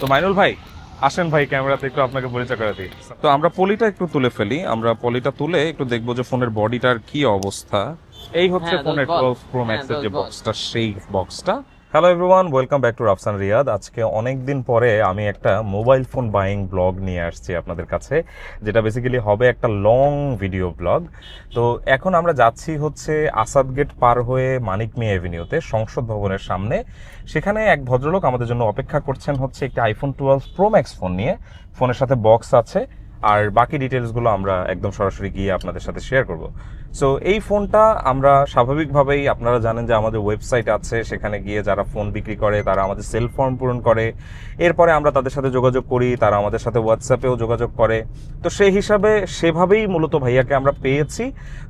তো মাইনুল ভাই আসেন ভাই ক্যামেরাতে একটু আপনাকে পরিচয় করে দিই তো আমরা পলিটা একটু তুলে ফেলি। আমরা পলিটা তুলে একটু দেখব যে ফোনের বডিটার কি অবস্থা। এই হচ্ছে হ্যাঁ, ফোনের দোস্ত বল। টুয়েলভ প্রো ম্যাক্সের যে বক্সটা সেই বক্সটা hello everyone welcome back to Rafsan Riyad আজকে অনেক দিন পরে আমি একটা মোবাইল ফোন বাইং ব্লগ নিয়ে আসছি আপনাদের কাছে, যেটা বেসিক্যালি হবে একটা লং ভিডিও ব্লগ তো এখন আমরা যাচ্ছি হচ্ছে আসাদ গেট পার হয়ে মানিক মি অ্যাভিনিউতে সংসদ ভবনের সামনে। সেখানে এক ভদ্রলোক আমাদের জন্য অপেক্ষা করছেন হচ্ছে একটি iPhone twelve pro max phone নিয়ে। ফোনের সাথে বক্স আছে, আর বাকি ডিটেলসগুলো আমরা একদম সরাসরি গিয়ে আপনাদের সাথে শেয়ার করব। সো এই ফোনটা আমরা স্বাভাবিকভাবেই, আপনারা জানেন যে আমাদের ওয়েবসাইট আছে, সেখানে গিয়ে যারা ফোন বিক্রি করে, তারা আমাদের সেল ফর্ম পূরণ করে। এরপরে আমরা তাদের সাথে যোগাযোগ করি, তারা আমাদের সাথে হোয়াটসঅ্যাপেও যোগাযোগ করে। তো সেই হিসাবে সেভাবেই মূলত ভাইয়াকে আমরা পেয়েছি।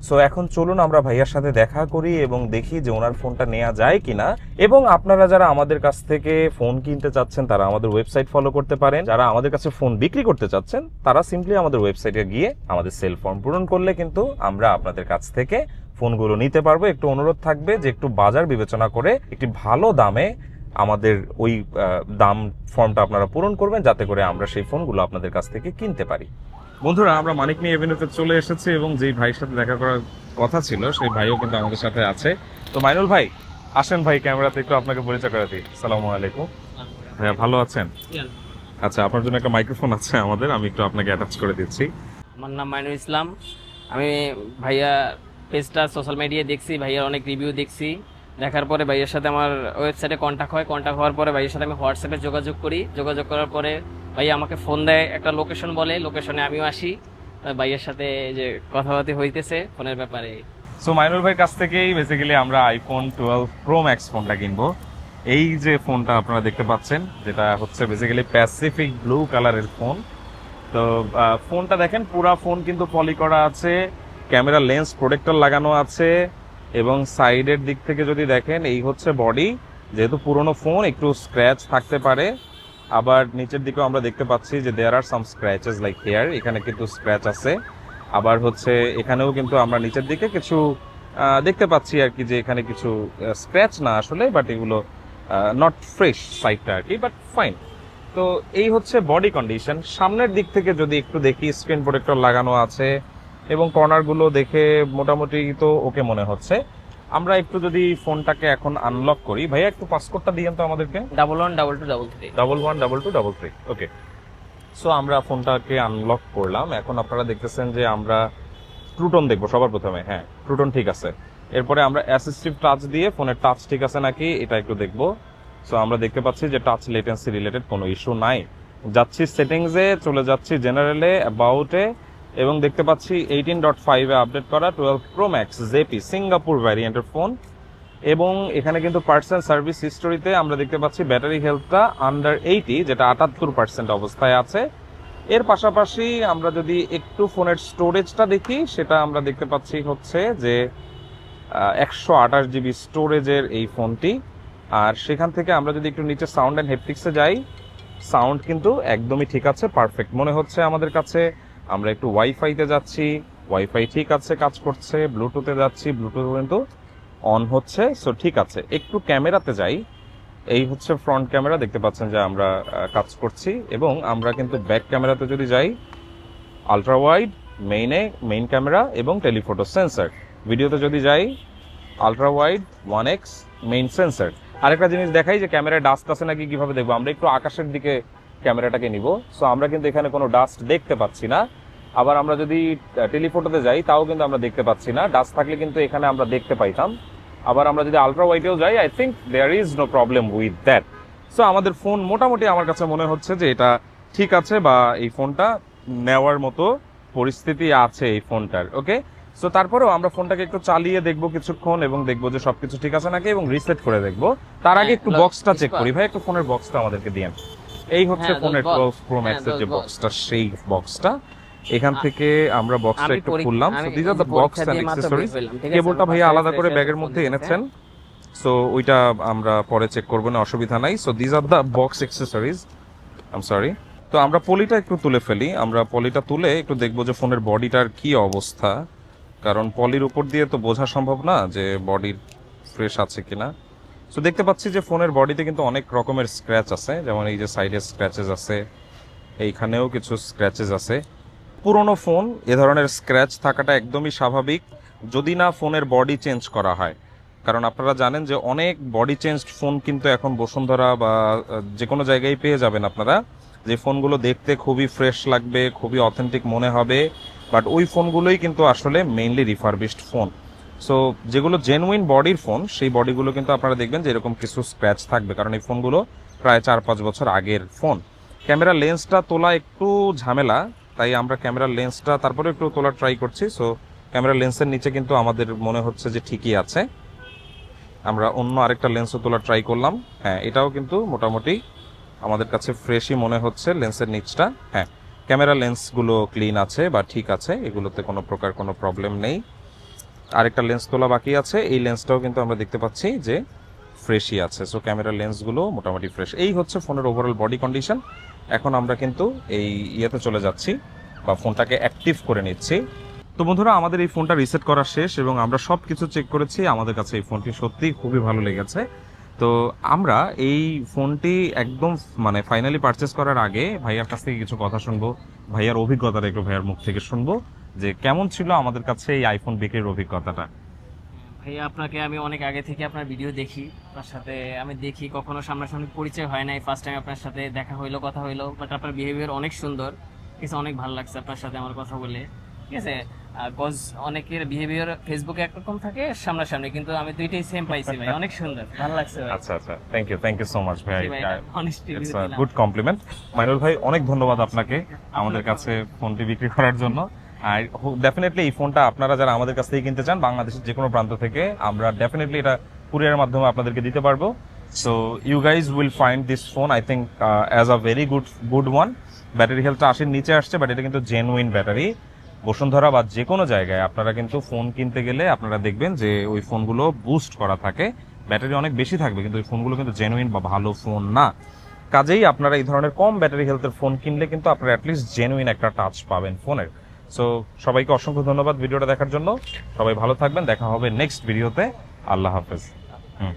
সো এখন চলুন আমরা ভাইয়ার সাথে দেখা করি এবং দেখি যে ওনার ফোনটা নেওয়া যায় কিনা। এবং আপনারা যারা আমাদের কাছ থেকে ফোন কিনতে চাচ্ছেন, তারা আমাদের ওয়েবসাইট ফলো করতে পারেন। যারা আমাদের কাছে ফোন বিক্রি করতে চাচ্ছেন, তারা সিম্পলি আমাদের ওয়েবসাইটে গিয়ে আমাদের সেল ফর্ম পূরণ করলে কিন্তু আমরা আপনাদের কাছ থেকে ফোনগুলো নিতে পারব। একটু অনুরোধ থাকবে যে একটু বাজার বিবেচনা করে একটি ভালো দামে আমাদের ওই দাম ফর্মটা আপনারা পূরণ করবেন যাতে করে আমরা সেই ফোনগুলো আপনাদের কাছ থেকে কিনতে পারি। বন্ধুরা আমরা মানিক নিয়ে এভিনিউতে চলে এসেছি এবং যেই ভাইয়ের সাথে দেখা করার কথা ছিল সেই ভাইও কিন্তু আমাদের সাথে আছে। তো মাইনুল ভাই আসেন ভাই ক্যামেরাতে একটু আপনাকে পরিচয় করে দিই। সালামু আলাইকুম। হ্যাঁ ভালো আছেন? আচ্ছা আপনার জন্য একটা মাইক্রোফোন আছে আমাদের আমি একটু আপনাকে অ্যাটাচ করে দিচ্ছি। আমার নাম মাইনুল ইসলাম। আমি ভাইয়া পেজটা সোশ্যাল মিডিয়ায় দেখছি, ভাইয়ার অনেক রিভিউ দেখছি। দেখার পরে ভাইয়ের সাথে আমার ওয়েবসাইটে কন্ট্যাক্ট হয়। কন্ট্যাক্ট হওয়ার পরে ভাইয়ের সাথে আমি হোয়াটসঅ্যাপে যোগাযোগ করি। যোগাযোগ করার পরে ভাইয়া আমাকে ফোন দেয়, একটা লোকেশন বলে। লোকেশনে আমিও আসি। ভাইয়ের সাথে যে কথাবার্তা হইতেছে ফোনের ব্যাপারে। সো মাইনুল ভাইয়ের কাছ থেকেই বেসিক্যালি আমরা আইফোন টুয়েলভ প্রো ম্যাক্স ফোনটা কিনবো। এই যে ফোনটা আপনারা দেখতে পাচ্ছেন, যেটা হচ্ছে বেসিক্যালি প্যাসিফিক ব্লু কালারের ফোন তো ফোনটা দেখেন, পুরা ফোন কিন্তু পলি করা আছে, ক্যামেরা লেন্স প্রোটেক্টর লাগানো আছে, এবং সাইডের দিক থেকে যদি দেখেন, এই হচ্ছে বডি। যেহেতু পুরনো ফোন, একটু স্ক্র্যাচ থাকতে পারে। আবার নিচের দিকেও আমরা দেখতে পাচ্ছি যে there are some scratches like here এখানে কিন্তু স্ক্র্যাচ আছে। আবার হচ্ছে, এখানেও কিন্তু আমরা নিচের দিকে কিছু দেখতে পাচ্ছি আর কি যে এখানে কিছু স্ক্র্যাচ না আসলে বাট এগুলো নট ফ্রেশ সাইডটা আর কি বাট ফাইন তো এই হচ্ছে বডি কন্ডিশন সামনের দিক থেকে যদি একটু দেখি স্ক্রিন প্রোটেক্টর লাগানো আছে এবং কর্নারগুলো দেখে মোটামুটি তো ওকে মনে হচ্ছে। আমরা একটু যদি ফোনটাকে এখন আনলক করি। ভাইয়া একটু পাসকোডটা দিয়েন তো আমাদেরকে। Double one double two double three double one double two double three okay so আমরা ফোনটাকে আনলক করলাম। এখন আপনারা দেখতেছেন যে আমরা ট্রুটন দেখব সবার প্রথমে। হ্যাঁ ট্রুটন ঠিক আছে। এরপরে আমরা অ্যাসিস্টিভ টাচ দিয়ে ফোনের টাচ ঠিক আছে নাকি এটা একটু দেখব। সো আমরা দেখতে পাচ্ছি যে টাচ লেটেন্সি রিলেটেড কোনো ইস্যু নাই। যাচ্ছি সেটিংসে চলে যাচ্ছি জেনারেলে অ্যাবাউটে এবং দেখতে পাচ্ছি এইটিন ডট ফাইভে আপডেট করা twelve pro max ZP Singapore ভ্যারিয়েন্টের phone এবং এখানে কিন্তু পার্সেন্ট সার্ভিস হিস্টোরিতে আমরা দেখতে পাচ্ছি ব্যাটারি হেলথটা আন্ডার এইটি যেটা আটাত্তর পার্সেন্ট অবস্থায় আছে। এর পাশাপাশি আমরা যদি একটু ফোনের স্টোরেজটা দেখি, সেটা আমরা দেখতে পাচ্ছি হচ্ছে যে একশো আঠাশ জিবি স্টোরেজের এই ফোনটি আর সেখান থেকে আমরা যদি একটু নিচে সাউন্ড অ্যান্ড হেপটিক্সে যাই সাউন্ড কিন্তু একদমই ঠিক আছে পারফেক্ট মনে হচ্ছে আমাদের কাছে আমরা একটু ওয়াইফাইতে যাচ্ছি ওয়াইফাই ঠিক আছে কাজ করছে ব্লুটুথে যাচ্ছি ব্লুটুথ কিন্তু অন হচ্ছে সো ঠিক আছে। একটু ক্যামেরাতে যাই, এই হচ্ছে ফ্রন্ট ক্যামেরা দেখতে পাচ্ছেন যে আমরা কাজ করছি, এবং আমরা কিন্তু ব্যাক ক্যামেরাতে যদি যাই আলট্রা ওয়াইড মেইনে মেইন ক্যামেরা এবং টেলিফোটো সেন্সার ভিডিওতে যদি যাই ultra wide one x main sensor আরেকটা জিনিস দেখাই যে ক্যামেরায় ডাস্ট আছে নাকি কীভাবে দেখব? আমরা একটু আকাশের দিকে ক্যামেরাটাকে নিব। সো আমরা কিন্তু এখানে কোনো ডাস্ট দেখতে পাচ্ছি না। আবার আমরা যদি টেলিফোটোতে যাই, তাও কিন্তু আমরা দেখতে পাচ্ছি না। ডাস্ট থাকলে কিন্তু এখানে আমরা দেখতে পাইতাম। আবার আমরা যদি আলট্রা ওয়াইডেও যাই I think there is no problem with that so আমাদের ফোন মোটামুটি আমার কাছে মনে হচ্ছে যে এটা ঠিক আছে বা এই ফোনটা নেওয়ার মতো পরিস্থিতি আছে এই ফোনটার ওকে সো তারপরেও আমরা ফোনটাকে একটু চালিয়ে দেখব কিছুক্ষণ এবং দেখব যে সবকিছু ঠিক আছে নাকি এবং রিসেট করে দেখব। তার আগে হ্যাঁ, একটু বক্সটা চেক করি ভাই একটু ফোনের বক্সটা আমাদেরকে দিয়েন এই হচ্ছে হ্যাঁ, ফোনের দোস্ত, বল। টুয়েলভ প্রো ম্যাক্সের যে বক্সটা সেই বক্সটা এখান থেকে আমরা বক্সটা একটু খুললাম। So this are the box and accessories? কেবলটা ভাইয়া আলাদা করে ব্যাগের মধ্যে এনেছেন। সো ওইটা আমরা পরে চেক করব না অসুবিধা নাই। So this are the box accessories um sorry তো আমরা পলিটা একটু তুলে ফেলি। আমরা পলিটা তুলে একটু দেখব যে ফোনের বডিটার কি অবস্থা। কারণ পলির উপর দিয়ে তো বোঝা সম্ভব না যে বডির ফ্রেশ আছে কিনা। সো দেখতে পাচ্ছি যে ফোনের বডিতে কিন্তু অনেক রকমের স্ক্র্যাচ আছে, যেমন এই যে সাইডে স্ক্র্যাচেস আছে, এইখানেও কিছু স্ক্র্যাচেস আছে। পুরনো ফোন, এ ধরনের স্ক্র্যাচ থাকাটা একদমই স্বাভাবিক, যদি না ফোনের বডি চেঞ্জ করা হয়। কারণ আপনারা জানেন যে অনেক বডি চেঞ্জ ফোন কিন্তু এখন বসুন্ধরা বা, যে কোনো জায়গায় পেয়ে যাবেন আপনারা। যে ফোনগুলো দেখতে খুবই ফ্রেশ লাগবে, খুবই অথেন্টিক মনে হবে বাট ওই ফোনগুলোই কিন্তু আসলে মেইনলি রিফারবিশড ফোন সো যেগুলো জেনুইন বডির ফোন সেই বডিগুলো কিন্তু আপনারা দেখবেন যে এরকম কিছু স্ক্র্যাচ থাকবে, কারণ এই ফোনগুলো প্রায় চার পাঁচ বছর আগের ফোন ক্যামেরা লেন্সটা তোলা একটু ঝামেলা, তাই আমরা ক্যামেরার লেন্সটা তারপরে একটু তোলার ট্রাই করছি। সো ক্যামেরা লেন্সের নিচে কিন্তু আমাদের মনে হচ্ছে যে ঠিকই আছে। আমরা অন্য আরেকটা লেন্সও তোলার ট্রাই করলাম। হ্যাঁ এটাও কিন্তু মোটামুটি আমাদের কাছে ফ্রেশই মনে হচ্ছে লেন্সের নিচটা। হ্যাঁ। ক্যামেরা লেন্সগুলো ক্লিন আছে বা ঠিক আছে, এগুলোতে কোনো প্রকার কোনো প্রবলেম নেই। আরেকটা লেন্স তোলা বাকি আছে, এই লেন্সটাও কিন্তু আমরা দেখতে পাচ্ছি যে ফ্রেশই আছে। সো ক্যামেরা লেন্সগুলো মোটামুটি ফ্রেশ। এই হচ্ছে ফোনের ওভারঅল বডি কন্ডিশন এখন আমরা কিন্তু এই ইয়েতে চলে যাচ্ছি বা ফোনটাকে অ্যাক্টিভ করে নিচ্ছি। তো বন্ধুরা, আমাদের এই ফোনটা রিসেট করা শেষ এবং আমরা সব কিছু চেক করেছি। আমাদের কাছে এই ফোনটি সত্যিই খুবই ভালো লেগেছে। তো আমরা এই ফোনটি একদম মানে ফাইনালি পারচেস করার আগে ভাইয়ার কাছ থেকে কিছু কথা শুনব, ভাইয়ার অভিজ্ঞতাটা একটু ভাইয়ার মুখ থেকে শুনব যে কেমন ছিল আমাদের কাছে এই আইফোন বিক্রির অভিজ্ঞতাটা। ভাইয়া, আপনাকে আমি অনেক আগে থেকে আপনার ভিডিও দেখি, আপনার সাথে আমি দেখি, কখনো সামনাসামনি পরিচয় হয় নাই ফার্স্ট টাইম আপনার সাথে দেখা হইল, কথা হইল বাট আপনার বিহেভিয়ার অনেক সুন্দর কিছু অনেক ভালো লাগছে আপনার সাথে আমার কথা বলে। ঠিক আছে? কজ অনেকের বিহেভিয়ার ফেসবুকে একরকম থাকে সামনাসামনি কিন্তু আমি দুইটাই সেম পাইছি ভাই। অনেক সুন্দর ভালো লাগছে ভাই। আচ্ছা আচ্ছা thank you thank you so much ভাই। ইটস দিলাম। গুড কমপ্লিমেন্ট মাইনুল ভাই অনেক ধন্যবাদ আপনাকে আমাদের কাছে ফোনটি বিক্রি করার জন্য। আর ডেফিনেটলি এই ফোনটা আপনারা যারা আমাদের কাছ থেকে কিনতে চান বাংলাদেশের যে কোনো প্রান্ত থেকে আমরা ডেফিনেটলি এটা কুরিয়ারের মাধ্যমে আপনাদেরকে দিতে পারব। So you guys will find this phone I think as a very good good one battery হেলথটা আশির নিচে আসছে বাট এটা কিন্তু জেনুইন ব্যাটারি বসুন্ধরা বা যে কোনো জায়গায় আপনারা কিন্তু ফোন কিনতে গেলে আপনারা দেখবেন যে ওই ফোনগুলো বুস্ট করা থাকে। ব্যাটারি অনেক বেশি থাকবে, কিন্তু ওই ফোনগুলো কিন্তু জেনুইন বা ভালো ফোন না। কাজেই আপনারা এই ধরনের কম ব্যাটারি হেলথের ফোন কিনলে কিন্তু আপনারা অ্যাটলিস্ট জেনুইন একটা টাচ পাবেন ফোনের। সো সবাইকে অসংখ্য ধন্যবাদ ভিডিওটা দেখার জন্য। সবাই ভালো থাকবেন, দেখা হবে নেক্সট ভিডিওতে আল্লাহ হাফেজ। হুম।